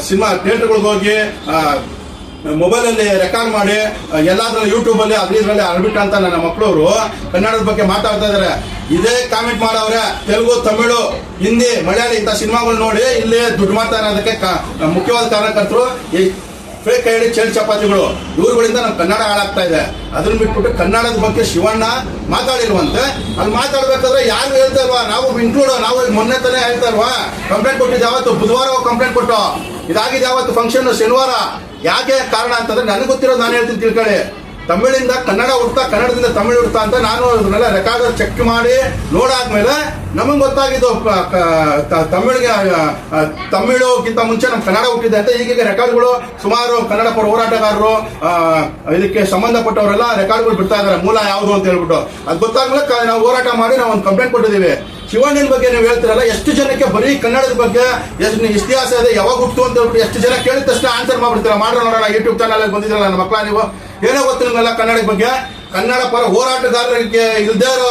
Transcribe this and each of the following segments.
Cinema ಥಿಯೇಟರ್ಗಳಿಗೆ ಹೋಗಿ mobile ಅಲ್ಲಿ record ಮಾಡಿ ಎಲ್ಲಾದ್ರಲ್ಲಿ ಯೂಟ್ಯೂಬ್ ಅಲ್ಲಿ ಅದ್ರ ಇದ್ರಲ್ಲಿ ಅರ್ಬಿಟ್ ಅಂತ ನನ್ನ ಮಕ್ಕಳವರು ಕನ್ನಡದ ಬಗ್ಗೆ ಮಾತಾಡ್ತಾ ಇದಾರೆ. ಇದೇ ಕಾಮೆಂಟ್ ಮಾಡವ್ರೆ, ತೆಲುಗು, ತಮಿಳು, ಹಿಂದಿ, ಮಲಯಾಳಿ ಇಂಥ ಸಿನಿಮಾಗಳು ನೋಡಿ ಇಲ್ಲಿ ದುಡ್ಡು ಮಾಡ್ತಾ ಇರೋದಕ್ಕೆ ಕಾ- ಮುಖ್ಯವಾದ ಕಾರಣಕರ್ತರು. ಈ ಹೇಳಿ ಚೇಳು ಚಪಾತಿಗಳು. ಇವ್ರುಗಳಿಂದ ನಮ್ಮ ಕನ್ನಡ ಹಾಳಾಗ್ತಾ ಇದೆ. ಅದನ್ನ ಬಿಟ್ಬಿಟ್ಟು ಕನ್ನಡದ ಬಗ್ಗೆ ಶಿವಣ್ಣ ಮಾತಾಡಿರುವಂತೆ, ಅಲ್ಲಿ ಮಾತಾಡ್ಬೇಕಾದ್ರೆ ಯಾರು ಹೇಳ್ತಾ ಇಲ್ವಾ? ನಾವು ಇನ್ಕ್ಲೂಡ್ ನಾವು ಮೊನ್ನೆ ತಾನೇ ಹೇಳ್ತಾ ಇಲ್ವಾ? ಕಂಪ್ಲೇಂಟ್ ಕೊಟ್ಟಿದ್ದು ಯಾವತ್ತು? ಬುಧವಾರ ಕಂಪ್ಲೇಂಟ್ ಕೊಟ್ಟು. ಇದಾಗಿದೆ ಯಾವತ್ತು ಫಂಕ್ಷನ್ ಶನಿವಾರ. ಯಾಕೆ ಕಾರಣ ಅಂತಂದ್ರೆ ನನಗೆ ಗೊತ್ತಿರೋದು ನಾನು ಹೇಳ್ತೀನಿ ತಿಳ್ಕೊಳ್ಳಿ. ತಮಿಳಿಂದ ಕನ್ನಡ ಹುಡ್ತಾ, ಕನ್ನಡದಿಂದ ತಮಿಳು ಹುಡ್ತಾ ಅಂತ ನಾನು ಅದನ್ನೆಲ್ಲ ರೆಕಾರ್ಡ್ ಚೆಕ್ ಮಾಡಿ ನೋಡಾದ್ಮೇಲೆ ನಮಗೆ ಗೊತ್ತಾಗಿದ್ದು ತಮಿಳಿಗೆ ತಮಿಳುಗಿಂತ ಮುಂಚೆ ನಮ್ಮ ಕನ್ನಡ ಹುಟ್ಟಿದೆ ಅಂತ ಈಗೀಗ ರೆಕಾರ್ಡ್ಗಳು ಸುಮಾರು ಕನ್ನಡ ಪರ ಹೋರಾಟಗಾರರು ಇದಕ್ಕೆ ಸಂಬಂಧಪಟ್ಟವರೆಲ್ಲ ರೆಕಾರ್ಡ್ಗಳು ಬಿಡ್ತಾ ಇದಾರೆ, ಮೂಲ ಯಾವುದು ಅಂತ ಹೇಳ್ಬಿಟ್ಟು. ಅದು ಗೊತ್ತಾದ್ಮೇಲೆ ನಾವು ಹೋರಾಟ ಮಾಡಿ ನಾವು ಒಂದು ಕಂಪ್ಲೇಂಟ್ ಕೊಟ್ಟಿದ್ದೀವಿ. ಶಿವಣ್ಣನ ಬಗ್ಗೆ ನೀವು ಹೇಳ್ತಿರಲ್ಲ, ಎಷ್ಟು ಜನಕ್ಕೆ ಬರೀ ಕನ್ನಡದ ಬಗ್ಗೆ ಎಷ್ಟು ಇತಿಹಾಸ ಇದೆ, ಯಾವಾಗ ಹುಟ್ಟು ಅಂತ ಹೇಳ್ಬಿಟ್ಟು ಎಷ್ಟು ಜನ ಕೇಳಿದ ತಕ್ಷಣ ಆನ್ಸರ್ ಮಾಡ್ಬಿಡ್ತೀರ? ಮಾಡ್ರ ನೋಡೋಣ ಯೂಟ್ಯೂಬ್ ಚಾನಲ್ ಬಂದಿದ್ರಲ್ಲ ನನ್ನ ಮಕ್ಕಳ ನೀವು. ಏನೋ ಗೊತ್ತು ನಿಮಗೆಲ್ಲ ಕನ್ನಡದ ಬಗ್ಗೆ? ಕನ್ನಡ ಪರ ಹೋರಾಟಗಾರರಿಗೆ ಇಲ್ದೇ ಇರೋ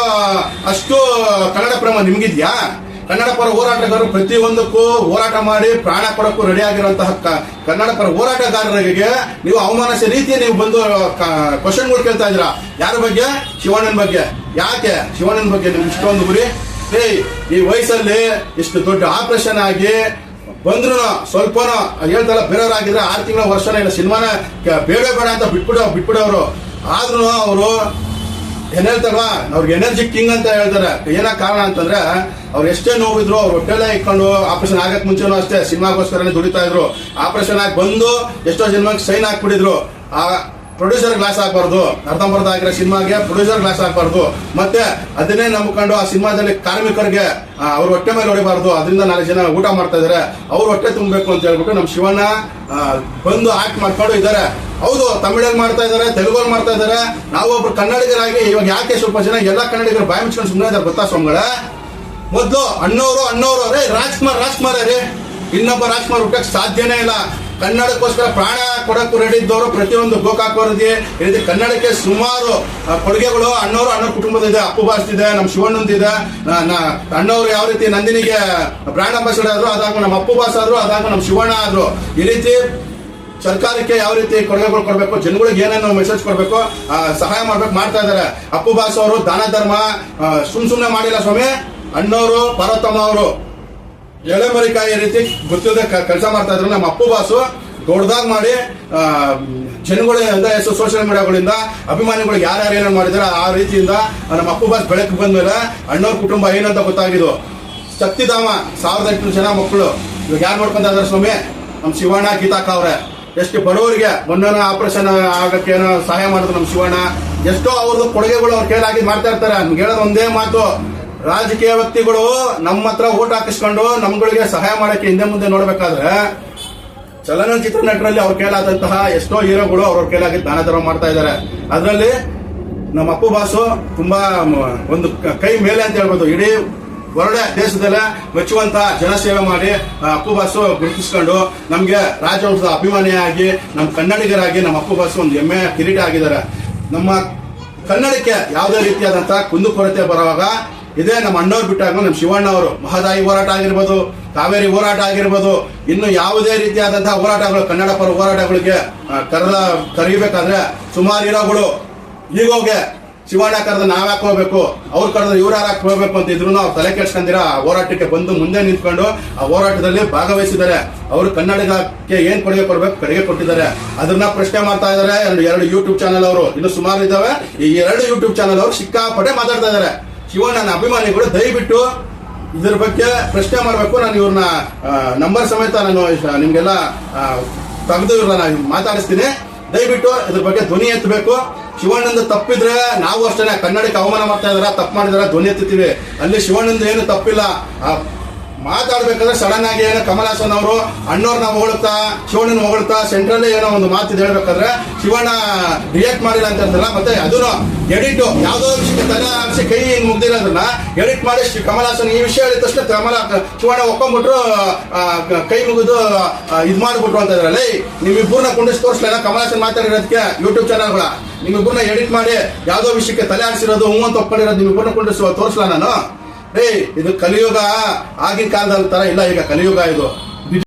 ಅಷ್ಟು ಕನ್ನಡ ಪ್ರೇಮ ನಿಮ್ಗಿದ್ಯಾ? ಕನ್ನಡ ಪರ ಹೋರಾಟಗಾರರು ಪ್ರತಿಯೊಂದಕ್ಕೂ ಹೋರಾಟ ಮಾಡಿ ಪ್ರಾಣ ಕೊಡಕ್ಕೂ ರೆಡಿ ಆಗಿರುವಂತಹ ಕನ್ನಡ ಪರ ಹೋರಾಟಗಾರರಿಗೆ ನೀವು ಅವಮಾನಸ ರೀತಿ ನೀವು ಬಂದು ಕ್ವಶನ್ಗಳು ಕೇಳ್ತಾ ಇದ್ದೀರಾ? ಯಾರ ಬಗ್ಗೆ? ಶಿವಣ್ಣನ ಬಗ್ಗೆ. ಯಾಕೆ? ಶಿವಣ್ಣನ ಬಗ್ಗೆ ನಿಮ್ಗೆ ಇಷ್ಟೊಂದು ಗುರಿ. ಈ ವಯಸ್ಸಲ್ಲಿ ಇಷ್ಟು ದೊಡ್ಡ ಆಪರೇಷನ್ ಆಗಿ ಬಂದ್ರು ಸ್ವಲ್ಪನೂ ಹೇಳ್ತಲ್ಲ, ಬೇರೆಯವ್ರಾಗಿದ್ರೆ ಆರು ತಿಂಗಳ ವರ್ಷನ ಇಲ್ಲ, ಸಿನಿಮಾನ ಬೇಡ ಬೇಡ ಅಂತ ಬಿಟ್ಬಿಡ, ಬಿಟ್ಬಿಡೋರು. ಆದ್ರೂ ಅವರು ಏನ್ ಹೇಳ್ತಾರವಾ ಅವ್ರಿಗೆ ಎನರ್ಜಿ ಕಿಂಗ್ ಅಂತ ಹೇಳ್ತಾರೆ. ಏನ ಕಾರಣ ಅಂತಂದ್ರೆ, ಅವ್ರು ಎಷ್ಟೇ ನೋವಿದ್ರು ಅವ್ರು ಹೊಟ್ಟೆಲ್ಲ ಇಟ್ಕೊಂಡು ಆಪರೇಷನ್ ಆಗಕ್ ಮುಂಚೆನೂ ಅಷ್ಟೇ, ಸಿನಿಮಾಗೋಸ್ಕರನೇ ದುಡಿತಾ ಇದ್ರು. ಆಪರೇಷನ್ ಆಗಿ ಬಂದು ಎಷ್ಟೋ ಸಿನಿಮಾಗೆ ಸೈನ್ ಹಾಕ್ಬಿಟ್ಟಿದ್ರು. ಆ ಪ್ರೊಡ್ಯೂಸರ್ ಗ್ಲಾಸ್ ಆಗಬಾರ್ದು ಅರ್ಧಂಬರ್ಧ ಆಗಿರೋ ಸಿನಿಮಾಗೆ ಪ್ರೊಡ್ಯೂಸರ್ ಗ್ಲಾಸ್ ಆಗಬಾರ್ದು ಮತ್ತೆ ಅದನ್ನೇ ನಂಬಿಕೊಂಡು ಆ ಸಿನಿಮಾದಲ್ಲಿ ಕಾರ್ಮಿಕರಿಗೆ ಅವ್ರ ಹೊಟ್ಟೆ ಮೇಲೆ ಹೊಡಿಬಾರ್ದು. ಅದರಿಂದ ನಾಲ್ಕು ಜನ ಊಟ ಮಾಡ್ತಾ ಇದಾರೆ. ಅವ್ರ ಹೊಟ್ಟೆ ತುಂಬಬೇಕು ಅಂತ ಹೇಳ್ಬಿಟ್ಟು ನಮ್ಮ ಶಿವಣ್ಣ ಬಂದು ಆಕ್ಟ್ ಮಾಡ್ಕೊಂಡು ಇದ್ದಾರೆ ಹೌದು, ತಮಿಳಲ್ಲಿ ಮಾಡ್ತಾ ಇದಾರೆ, ತೆಲುಗಲ್ಲಿ ಮಾಡ್ತಾ ಇದಾರೆ. ನಾವು ಕನ್ನಡಿಗರಾಗಿ, ಇವಾಗ ಯಾಕೆ ಸ್ವಲ್ಪ ಜನ ಎಲ್ಲ ಕನ್ನಡಿಗರು ಬಾಯಿ ಮುಚ್ಕೊಂಡು ಸುಮ್ಮನೆ ಇದ್ದಾರೆ ಗೊತ್ತಾ ಸ್ವಾಮಿಗಳ? ಮೊದಲು ಅಣ್ಣವರು ಅಣ್ಣವರು ರೇ ರಾಜ್ಕುಮಾರ್ ರಾಜ್ಕುಮಾರ್ ರೀ ಇನ್ನೊಬ್ಬ ರಾಜ್ಕುಮಾರ್ ಹುಟ್ಟಕ್ ಸಾಧ್ಯನೇ ಇಲ್ಲ. ಕನ್ನಡಕ್ಕೋಸ್ಕರ ಪ್ರಾಣ ಕೊಡಕ್ಕೂ ರೆಡಿ ಇದ್ದವರು ಪ್ರತಿಯೊಂದು ಗೋಕಾಕ್ ರೀತಿ ಕನ್ನಡಕ್ಕೆ ಸುಮಾರು ಕೊಡುಗೆಗಳು ಅಣ್ಣವರು ಅಣ್ಣ ಕುಟುಂಬದ ಇದೆ ಅಪ್ಪು ಬಾಸ್ ಇದೆ ನಮ್ಮ ಶಿವಣ್ಣಂದ್ ಇದೆ. ನ- ನ- ಅಣ್ಣವ್ರು ಯಾವ ರೀತಿ ನಂದಿನಿಗೆ ಪ್ರಾಣ ಅಂಬಾಸಿಡರ್ ಆದ್ರು ಅದಾಗ ನಮ್ಮ ಅಪ್ಪು ಬಾಸ್ ಆದ್ರು ಅದಾಗ ನಮ್ಮ ಶಿವಣ್ಣ ಆದ್ರು ಈ ರೀತಿ ಸರ್ಕಾರಕ್ಕೆ ಯಾವ ರೀತಿ ಕೊಡುಗೆಗಳು ಕೊಡಬೇಕು, ಜನಗಳಿಗೆ ಏನೇನು ಮೆಸೇಜ್ ಕೊಡಬೇಕು ಸಹಾಯ ಮಾಡ್ಬೇಕು, ಮಾಡ್ತಾ ಇದ್ದಾರೆ. ಅಪ್ಪು ಬಾಸ್ ಅವರು ದಾನ ಧರ್ಮ ಸುಮ್ ಸುಮ್ನೆ ಮಾಡಿಲ್ಲ ಸ್ವಾಮಿ. ಅಣ್ಣವರು ಪಾರ್ವತಮ್ಮ ಅವರು. ಎಳೆಮರಿಕಾಯಿ ರೀತಿ ಗೊತ್ತಿಲ್ಲದೆ ಕೆಲಸ ಮಾಡ್ತಾ ಇದ್ರು. ನಮ್ಮ ಅಪ್ಪು ಬಾಸು ದೊಡ್ಡದಾಗಿ ಮಾಡಿ ಜನಗಳಿಂದ ಎಷ್ಟು ಸೋಷಿಯಲ್ ಮೀಡಿಯಾಗಳಿಂದ ಅಭಿಮಾನಿಗಳು ಯಾರ್ಯಾರು ಏನೇನು ಮಾಡಿದಾರೆ ಆ ರೀತಿಯಿಂದ ನಮ್ಮ ಅಪ್ಪು ಬಾಸ್ ಬೆಳಕು ಬಂದ್ಮೇಲೆ ಅಣ್ಣವ್ರ ಕುಟುಂಬ ಏನಂತ ಗೊತ್ತಾಗಿದ್ದು. ಶಕ್ತಿಧಾಮ, ಸಾವಿರದ ಎಂಟುನೂರು ಜನ ಮಕ್ಕಳು. ಇವಾಗ ಯಾರು ನೋಡ್ಕೊಂತ ಇದಾರೆ ಸ್ವಾಮಿ? ನಮ್ಮ ಶಿವಣ್ಣ ಗೀತಾಕ ಅವ್ರೆ. ಎಷ್ಟು ಬಡವರಿಗೆ ಮೊನ್ನೆ ಆಪರೇಷನ್ ಆಗಕ್ಕೆ ಏನೋ ಸಹಾಯ ಮಾಡಿದ್ರು ನಮ್ಮ ಶಿವಣ್ಣ. ಎಷ್ಟೋ ಅವ್ರದ್ದು ಕೊಡುಗೆಗಳು ಅವ್ರ ಕೇಳಾಗಿ ಮಾಡ್ತಾ ಇರ್ತಾರೆ. ನಮ್ಗೆ ಹೇಳೋದು ಒಂದೇ ಮಾತು. ರಾಜಕೀಯ ವ್ಯಕ್ತಿಗಳು ನಮ್ಮ ಹತ್ರ ಓಟ್ ಹಾಕಿಸ್ಕೊಂಡು ನಮ್ಗಳಿಗೆ ಸಹಾಯ ಮಾಡಕ್ಕೆ ಹಿಂದೆ ಮುಂದೆ ನೋಡ್ಬೇಕಾದ್ರೆ ಚಲನಚಿತ್ರ ನಟರಲ್ಲಿ ಅವ್ರ ಕೇಳಾದಂತಹ ಎಷ್ಟೋ ಹೀರೋಗಳು ಅವ್ರ ಕೈಲಾಗಿ ದಾನ ಧರ್ಮ ಮಾಡ್ತಾ ಇದ್ದಾರೆ. ಅದರಲ್ಲಿ ನಮ್ಮ ಅಪ್ಪು ಬಾಸು ತುಂಬಾ ಒಂದು ಕ- ಮೇಲೆ ಅಂತ ಹೇಳ್ಬೋದು. ಇಡೀ ಹೊರಡೆ ದೇಶದಲ್ಲೇ ಮೆಚ್ಚುವಂತ ಜನಸೇವೆ ಮಾಡಿ ಅಪ್ಪು ಬಾಸು ಗುರುತಿಸ್ಕೊಂಡು ನಮ್ಗೆ ರಾಜವಂಶದ ಅಭಿಮಾನಿಯಾಗಿ ನಮ್ಮ ಕನ್ನಡಿಗರಾಗಿ ನಮ್ಮ ಅಪ್ಪು ಬಾಸು ಒಂದು ಹೆಮ್ಮೆ ಕಿರೀಟ ಆಗಿದ್ದಾರೆ. ನಮ್ಮ ಕನ್ನಡಕ್ಕೆ ಯಾವುದೇ ರೀತಿಯಾದಂತಹ ಕುಂದುಕೊರತೆ ಬರುವಾಗ ಇದೇ ನಮ್ಮ ಅಣ್ಣವ್ರು ಬಿಟ್ಟಾಗ ನಮ್ಮ ಶಿವಣ್ಣ ಅವರು ಮಹದಾಯಿ ಹೋರಾಟ ಆಗಿರ್ಬೋದು, ಕಾವೇರಿ ಹೋರಾಟ ಆಗಿರ್ಬೋದು, ಇನ್ನು ಯಾವುದೇ ರೀತಿಯಾದಂತಹ ಹೋರಾಟಗಳು, ಕನ್ನಡ ಪರ ಹೋರಾಟಗಳಿಗೆ ಕರೆದ ಕರೀಬೇಕಾದ್ರೆ ಸುಮಾರು ಇರೋಗಳು ಈಗೋಗೆ ಶಿವಣ್ಣ ಕರೆದ ನಾವ್ಯಾಕೆ ಹೋಗ್ಬೇಕು, ಅವ್ರು ಕರೆದ ಇವ್ರು ಯಾಕೆ ಹೋಗ್ಬೇಕು ಅಂತ ಇದ್ರು ಅವ್ರು ತಲೆ ಕೆಡ್ಸ್ಕೊಂಡಿರ ಆ ಹೋರಾಟಕ್ಕೆ ಬಂದು ಮುಂದೆ ನಿಂತ್ಕೊಂಡು ಆ ಹೋರಾಟದಲ್ಲಿ ಭಾಗವಹಿಸಿದ್ದಾರೆ. ಅವರು ಕನ್ನಡಿಗಕ್ಕೆ ಏನ್ ಕೊಡುಗೆ ಕೊಡ್ಬೇಕು, ಕೊಡುಗೆ ಕೊಟ್ಟಿದ್ದಾರೆ. ಅದನ್ನ ಪ್ರಶ್ನೆ ಮಾಡ್ತಾ ಇದಾರೆ ಎರಡು ಯೂಟ್ಯೂಬ್ ಚಾನಲ್ ಅವರು. ಇನ್ನು ಸುಮಾರು ಇದಾವೆ ಈ ಎರಡು ಯೂಟ್ಯೂಬ್ ಚಾನಲ್ ಅವರು ಸಿಕ್ಕಾಪಟ್ಟೆ ಮಾತಾಡ್ತಾ ಇದಾರೆ ನನ್ನ ಅಭಿಮಾನಿಗಳು, ದಯವಿಟ್ಟು ಇದ್ರ ಬಗ್ಗೆ ಪ್ರಶ್ನೆ ಮಾಡಬೇಕು. ನಾನು ಇವ್ರನ್ನ ನಂಬರ್ ಸಮೇತ ನಾನು ನಿಮ್ಗೆಲ್ಲ ತೆಗೆದು ಇವ್ರನ್ನ ನಾನು ಮಾತಾಡಿಸ್ತೀನಿ. ದಯವಿಟ್ಟು ಇದ್ರ ಬಗ್ಗೆ ಧ್ವನಿ ಎತ್ತಬೇಕು. ಶಿವಣ್ಣಂದು ತಪ್ಪಿದ್ರೆ ನಾವು ಅಷ್ಟೇ ಕನ್ನಡಕ್ಕೆ ಅವಮಾನ ಮಾಡ್ತಾ ಇದ್ರ, ತಪ್ಪು ಮಾಡಿದ್ರೆ, ಧ್ವನಿ ಎತ್ತುತ್ತೀವಿ ಅಲ್ಲಿ ಶಿವಣ್ಣಂದು ಏನು ತಪ್ಪಿಲ್ಲ. ಮಾತಾಡ್ಬೇಕಾದ್ರೆ ಸಡನ್ ಆಗಿ ಏನೋ ಕಮಲ್ ಹಾಸನ್ ಅವರು ಅಣ್ಣವ್ರನ್ನ ಹೊಗಳ್ತಾ, ಶಿವಣ್ಣನ ಹೊಗಳ್ತಾ ಸೆಂಟ್ರಲ್ ಏನೋ ಒಂದು ಮಾತು ಹೇಳ್ಬೇಕಂದ್ರೆ ಶಿವಣ್ಣ ರಿಯಾಕ್ಟ್ ಮಾಡಿಲ್ಲ ಅಂತ ಹೇಳ್ತಾರಲ್ಲ ಮತ್ತೆ ಅದನ್ನು ಎಡಿಟ್. ಯಾವ್ದೋ ವಿಷಯಕ್ಕೆ ತಲೆ ಹಾಕಿಸಿ ಕೈ ಮುಗ್ದಿರೋದನ್ನ ಎಡಿಟ್ ಮಾಡಿ ಶ್ರೀ ಕಮಲಾಸನ್ ಈ ವಿಷಯ ಹೇಳಿದ ತಕ್ಷಣ ಕಮಲ, ಶಿವಣ್ಣ ಒಪ್ಕೊಂಡ್ಬಿಟ್ರು ಕೈ ಮುಗಿದು ಇದು ಮಾಡ್ಬಿಟ್ರು ಅಂತ ಇದ್ರಲ್ಲಿ ನಿಮ್ಮಿಬ್ಬರನ್ನ ಕುಂಡಿಸಿ ತೋರಿಸ್ಲಿಲ್ಲ ಕಮಲಾಸನ್ ಮಾತಾಡಿರೋದಕ್ಕೆ ಯೂಟ್ಯೂಬ್ ಚಾನಲ್ಗಳ ನಿಮ್ಮಿಬ್ಬರನ್ನ ಎಡಿಟ್ ಮಾಡಿ, ಯಾವುದೋ ವಿಷಯಕ್ಕೆ ತಲೆ ಹಾಕ್ಸಿರೋದು ಹ್ಞೂ ಅಂತ ಒಪ್ಕೊಂಡಿರೋದು, ನಿಮ್ಮಿಬ್ಬರನ್ನ ಕುಂಡಿಸುವ, ತೋರಿಸ್ಲಾ ನಾನು? ರೇ ಇದು ಕಲಿಯುಗ ಆಗಿನ ಕಾಲದಲ್ಲಿ ತರ ಇಲ್ಲ ಈಗ ಕಲಿಯುಗ ಇದು.